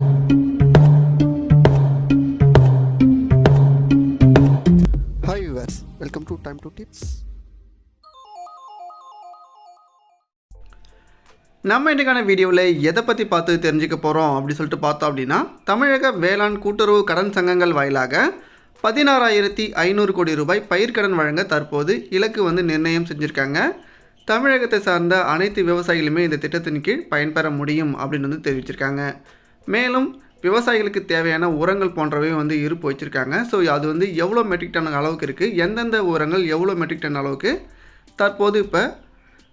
Hi viewers welcome to time to tips நம்ம இன்றைக்கான வீடியோவில் எதை பற்றி பார்த்து தெரிஞ்சுக்க போகிறோம் அப்படி சொல்லிட்டு பார்த்தோம் அப்படின்னா தமிழக வேளாண் கூட்டுறவு கடன் சங்கங்கள் வாயிலாக பதினாறாயிரத்தி ஐநூறு கோடி ரூபாய் பயிர்க்கடன் வழங்க தற்போது இலக்கு வந்து நிர்ணயம் செஞ்சுருக்காங்க. தமிழகத்தை சார்ந்த அனைத்து விவசாயிகளுமே இந்த திட்டத்தின் கீழ் பயன்பெற முடியும் அப்படின்னு வந்து தெரிவிச்சிருக்காங்க. மேலும் விவசாயிகளுக்கு தேவையான உரங்கள் போன்றவை வந்து இருப்பு வச்சுருக்காங்க ஸோ அது வந்து எவ்வளோ மெட்ரிக் டன் அளவுக்கு இருக்குது எந்தெந்த உரங்கள் எவ்வளோ மெட்ரிக் டன் அளவுக்கு தற்போது இப்போ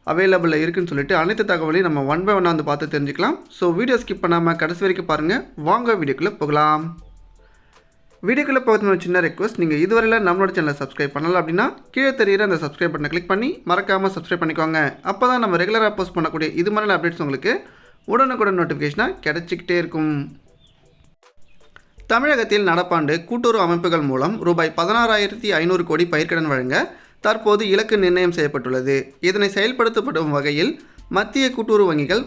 அவைலபிளில் இருக்குன்னு சொல்லிட்டு அனைத்து தகவலையும் நம்ம ஒன் பை ஒன்னாக வந்து பார்த்து தெரிஞ்சுக்கலாம். ஸோ வீடியோ ஸ்கிப் பண்ணாமல் கடைசி வரைக்கும் பாருங்கள் வாங்க வீடியோக்குள்ளே போகலாம். வீடியோக்குள்ளே போகிறது ஒரு சின்ன ரெக்வஸ்ட் நீங்கள் இதுவரையில் நம்மளோட சேனலை சப்ஸ்கிரைப் பண்ணலாம் அப்படின்னா கீழே தெரியிற அந்த சப்ஸ்கிரைப் பட்டனை கிளிக் பண்ணி மறக்காமல் சப்ஸ்கிரைப் பண்ணிக்கோங்க. அப்போ தான் நம்ம ரெகுலராக போஸ்ட் பண்ணக்கூடிய இது மாதிரியான அப்டேட்ஸ் உங்களுக்கு உடனுக்குடன் நோட்டிஃபிகேஷனாக கிடச்சிக்கிட்டே இருக்கும். தமிழகத்தில் நடப்பாண்டு கூட்டுறவு அமைப்புகள் மூலம் ரூபாய் பதினாறாயிரத்தி ஐநூறு கோடி பயிர்க்கடன் வழங்க தற்போது இலக்கு நிர்ணயம் செய்யப்பட்டுள்ளது. இதனை செயல்படுத்தப்படும் வகையில் மத்திய கூட்டுறவு வங்கிகள்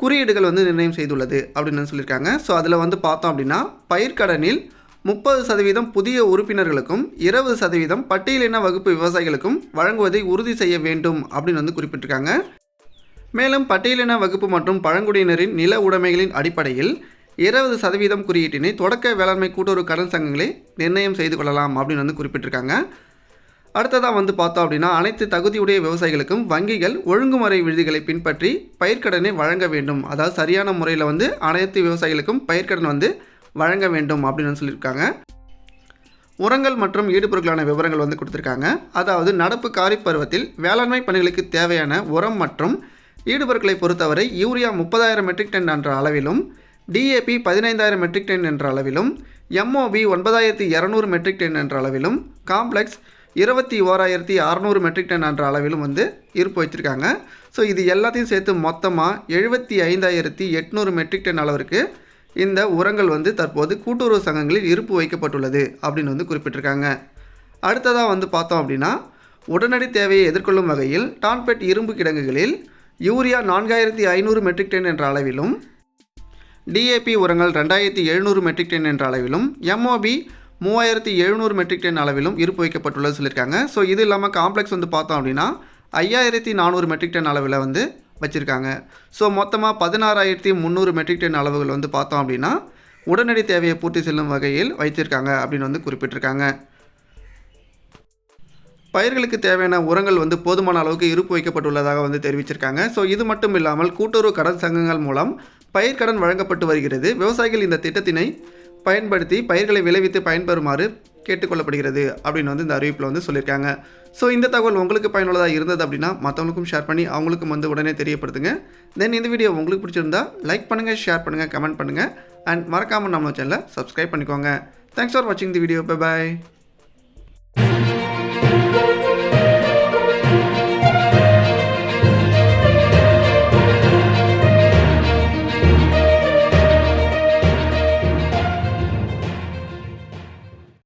குறியீடுகள் வந்து நிர்ணயம் செய்துள்ளது அப்படின்னு சொல்லியிருக்காங்க. ஸோ அதில் வந்து பார்த்தோம் அப்படின்னா பயிர்க்கடனில் முப்பது சதவீதம் புதிய உறுப்பினர்களுக்கும் இருபது சதவீதம் பட்டியலின வகுப்பு விவசாயிகளுக்கும் வழங்குவதை உறுதி செய்ய வேண்டும் அப்படின்னு வந்து குறிப்பிட்டிருக்காங்க. மேலும் பட்டியலின வகுப்பு மற்றும் பழங்குடியினரின் நில உடைமைகளின் அடிப்படையில் இருபது சதவீதம் குறியீட்டினை தொடக்க வேளாண்மை கூட்டுறவு கடன் சங்கங்களே நிர்ணயம் செய்து கொள்ளலாம் அப்படின்னு வந்து குறிப்பிட்டிருக்காங்க. அடுத்ததாக வந்து பார்த்தோம் அப்படின்னா அனைத்து தகுதியுடைய விவசாயிகளுக்கும் வங்கிகள் ஒழுங்குமுறை விதிகளை பின்பற்றி பயிர்க்கடனை வழங்க வேண்டும். அதாவது சரியான முறையில் வந்து அனைத்து விவசாயிகளுக்கும் பயிர்க்கடன் வந்து வழங்க வேண்டும் அப்படின்னு சொல்லியிருக்காங்க. உரங்கள் மற்றும் ஈடுபொருட்களான விவரங்கள் வந்து கொடுத்துருக்காங்க. அதாவது நடப்பு காரிப் பருவத்தில் வேளாண்மை பணிகளுக்கு தேவையான உரம் மற்றும் ஈடுபொருட்களை பொறுத்தவரை யூரியா முப்பதாயிரம் மெட்ரிக் டன் என்ற அளவிலும் டிஏபி பதினைந்தாயிரம் மெட்ரிக் டன் என்ற அளவிலும் எம்ஓபி ஒன்பதாயிரத்தி இரநூறு மெட்ரிக் டன் என்ற அளவிலும் காம்ப்ளெக்ஸ் இருபத்தி ஓராயிரத்தி அறநூறு மெட்ரிக் டன் என்ற அளவிலும் வந்து இருப்பு வச்சுருக்காங்க ஸோ இது எல்லாத்தையும் சேர்த்து மொத்தமாக எழுபத்தி ஐந்தாயிரத்தி எட்நூறு மெட்ரிக் டன் அளவிற்கு இந்த உரங்கள் வந்து தற்போது கூட்டுறவு சங்கங்களில் இருப்பு வைக்கப்பட்டுள்ளது அப்படின்னு வந்து குறிப்பிட்டிருக்காங்க. அடுத்ததாக வந்து பார்த்தோம் அப்படின்னா உடனடி தேவையை எதிர்கொள்ளும் வகையில் டான்பெட் இரும்பு கிடங்குகளில் யூரியா நான்காயிரத்தி ஐநூறு மெட்ரிக் டன் என்ற அளவிலும் டிஏபி உரங்கள் ரெண்டாயிரத்தி எழுநூறு மெட்ரிக் டன் என்ற அளவிலும் எம்ஓபி மூவாயிரத்தி எழுநூறு மெட்ரிக் டன் அளவிலும் இருப்பு வைக்கப்பட்டுள்ளது சொல்லியிருக்காங்க. ஸோ இது இல்லாமல் காம்ப்ளெக்ஸ் வந்து பார்த்தோம் அப்படின்னா ஐயாயிரத்தி நானூறு மெட்ரிக் டன் அளவில் வந்து வச்சுருக்காங்க. ஸோ மொத்தமாக பதினாறாயிரத்தி முந்நூறு மெட்ரிக் டன் அளவுகள் வந்து பார்த்தோம் அப்படின்னா உடனடி தேவையை பூர்த்தி செல்லும் வகையில் வைத்திருக்காங்க அப்படின்னு வந்து குறிப்பிட்டிருக்காங்க. பயிர்களுக்கு தேவையான உரங்கள் வந்து போதுமான அளவுக்கு இருப்பு வைக்கப்பட்டுள்ளதாக வந்து தெரிவிச்சிருக்காங்க. ஸோ இது மட்டும் இல்லாமல் கூட்டுறவு கடன் சங்கங்கள் மூலம் பயிர்க்கடன் வழங்கப்பட்டு வருகிறது. விவசாயிகள் இந்த திட்டத்தினை பயன்படுத்தி பயிர்களை விளைவித்து பயன்பெறுமாறு கேட்டுக்கொள்ளப்படுகிறது அப்படின்னு வந்து இந்த அறிவிப்பில் வந்து சொல்லியிருக்காங்க. ஸோ இந்த தகவல் உங்களுக்கு பயனுள்ளதாக இருந்தது அப்படின்னா மற்றவங்களுக்கும் ஷேர் பண்ணி அவங்களுக்கும் வந்து உடனே தெரியப்படுத்துங்க. தென் இந்த வீடியோ உங்களுக்கு பிடிச்சிருந்தா லைக் பண்ணுங்கள் ஷேர் பண்ணுங்கள் கமெண்ட் பண்ணுங்கள் அண்ட் மறக்காமல் நம்ம சேனலை சப்ஸ்கிரைப் பண்ணிக்கோங்க. தேங்க்ஸ் ஃபார் வாட்சிங் தி வீடியோ பை பாய்